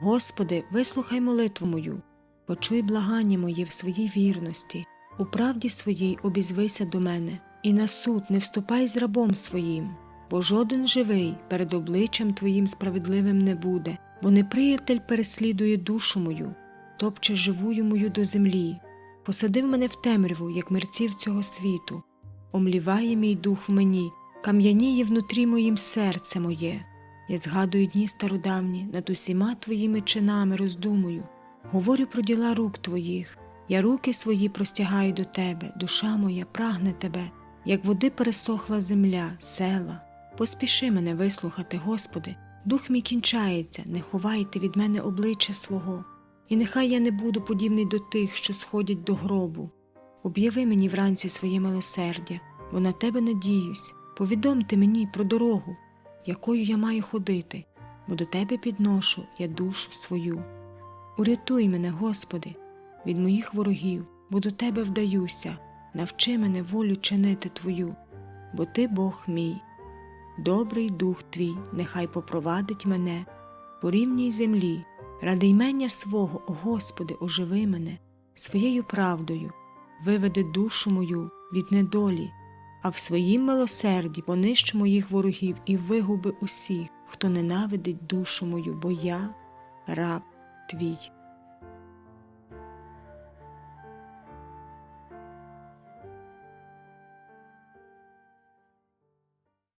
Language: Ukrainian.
Господи, вислухай молитву мою, почуй благання моє в своїй вірності, у правді своїй обізвися до мене, і на суд не вступай з рабом своїм, бо жоден живий перед обличчям Твоїм справедливим не буде, бо неприятель переслідує душу мою, топче живую мою до землі, посадив мене в темряву, як мерців цього світу, омліває мій дух в мені, кам'яніє внутрі моїм серце моє. Я згадую дні стародавні, над усіма твоїми чинами роздумую, говорю про діла рук твоїх, я руки свої простягаю до тебе, душа моя прагне тебе, як води пересохла земля, села. Поспіши мене вислухати, Господи, дух мій кінчається, не ховайте від мене обличчя свого, і нехай я не буду подібний до тих, що сходять до гробу. Об'яви мені вранці своє милосердя, бо на тебе надіюсь, повідомте мені про дорогу, якою я маю ходити, бо до тебе підношу я душу свою. Урятуй мене, Господи, від моїх ворогів, бо до тебе вдаюся, навчи мене волю чинити Твою, бо Ти Бог мій. Добрий дух твій, нехай попровадить мене по рівній землі, ради ймення свого, о Господи, оживи мене своєю правдою, виведи душу мою від недолі, а в своїм милосерді понищ моїх ворогів і вигуби усіх, хто ненавидить душу мою, бо я раб твій.